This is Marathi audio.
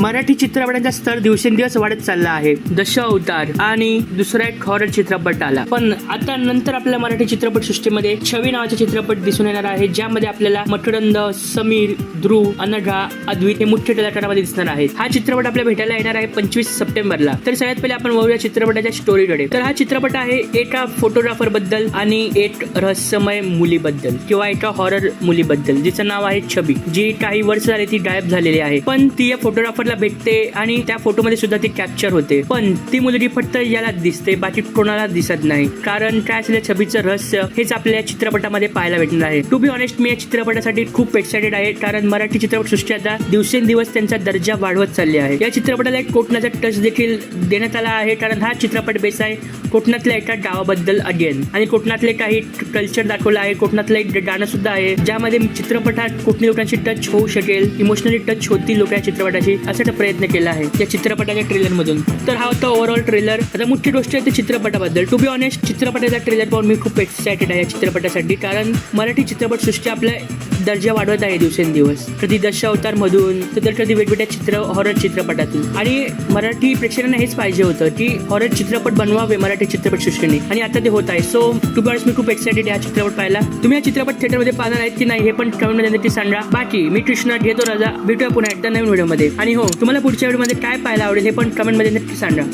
मराठी चित्रपटांचा स्तर दिवसेंदिवस वाढत चालला आहे. दश अवतार आणि दुसरा एक हॉरर चित्रपट आला. पण आता नंतर आपल्या मराठी चित्रपट सृष्टीमध्ये छवी नावाचे चित्रपट दिसून येणार आहे ज्यामध्ये आपल्याला मठुरंद समीर ध्रुव अनघा अद्वित हे मुख्य कलाकारामध्ये दिसणार आहेत. हा चित्रपट आपल्या भेटायला येणार आहे पंचवीस सप्टेंबरला. तर सगळ्यात पहिले आपण वळूया चित्रपटाच्या स्टोरीकडे. तर हा चित्रपट आहे एका फोटोग्राफरबद्दल आणि एक रहस्यमय मुलीबद्दल किंवा एका हॉरर मुलीबद्दल जिचं नाव आहे छबी जी काही वर्ष झाली ती गायब झालेली आहे. पण ती या फोटोग्राफर फोटोग्राफरला भेटते आणि त्या फोटोमध्ये सुद्धा ती कॅप्चर होते. पण ती मुलगी फक्त याला दिसते बाकी कोणाला दिसत नाही. कारण काय असेल छबीचं रहस्य हेच आपल्या चित्रपटामध्ये पाहायला भेटणार आहे. टू बी ऑनेस्ट मी या चित्रपटासाठी खूप एक्सायटेड आहे कारण मराठी चित्रपट सृष्टी आता दिवसेंदिवस त्यांचा दर्जा वाढवत चालली आहे. या चित्रपटाला एक कोकणाचा टच देखील देण्यात आला आहे कारण हा चित्रपट बेस आहे कोकणातल्या एका गावाबद्दल अगेन आणि कोकणातले काही कल्चर दाखवलं आहे कोकणातलं एक गाणं सुद्धा आहे ज्यामध्ये चित्रपटात कोकणी लोकांची टच होऊ शकेल इमोशनली टच होती लोक या चित्रपटाची असं प्रयत्न केला आहे या चित्रपटाच्या ट्रेलर मधून तर हा होता ओव्हरऑल ट्रेलर आता मुख्य गोष्ट आहे ते चित्रपटाबद्दल. टू बी ऑनेस्ट चित्रपटाचा ट्रेलर पाहून मी खूप एक्सायटेड आहे या चित्रपटासाठी. कारण मराठी चित्रपट सृष्टी आपल्या दर्जा वाढवत आहे दिवसेंदिवस. कधी दशावतार मधून तर कधी वेगवेगळ्या चित्र हॉरर चित्रपटातून. आणि मराठी प्रेक्षकांना हेच पाहिजे होतं की हॉरर चित्रपट बनवावे मराठी चित्रपट सृष्टीने. आणि आता ते होत आहे. सो टू बी मी खूप एक्साइटेड आहे हा चित्रपट पाहायला. तुम्ही हा चित्रपट थिएटरमध्ये पाहणार आहेत की नाही हे पण कमेंटमध्ये नक्की सांगा. बाकी मी कृष्णा घेतो राजा. भेटूया पुन्हा एकदा नवीन व्हिडिओमध्ये आणि हो तुम्हाला पुढच्या व्हिडिओमध्ये काय पाहायला आवडेल हे पण कमेंटमध्ये नक्की सांगा.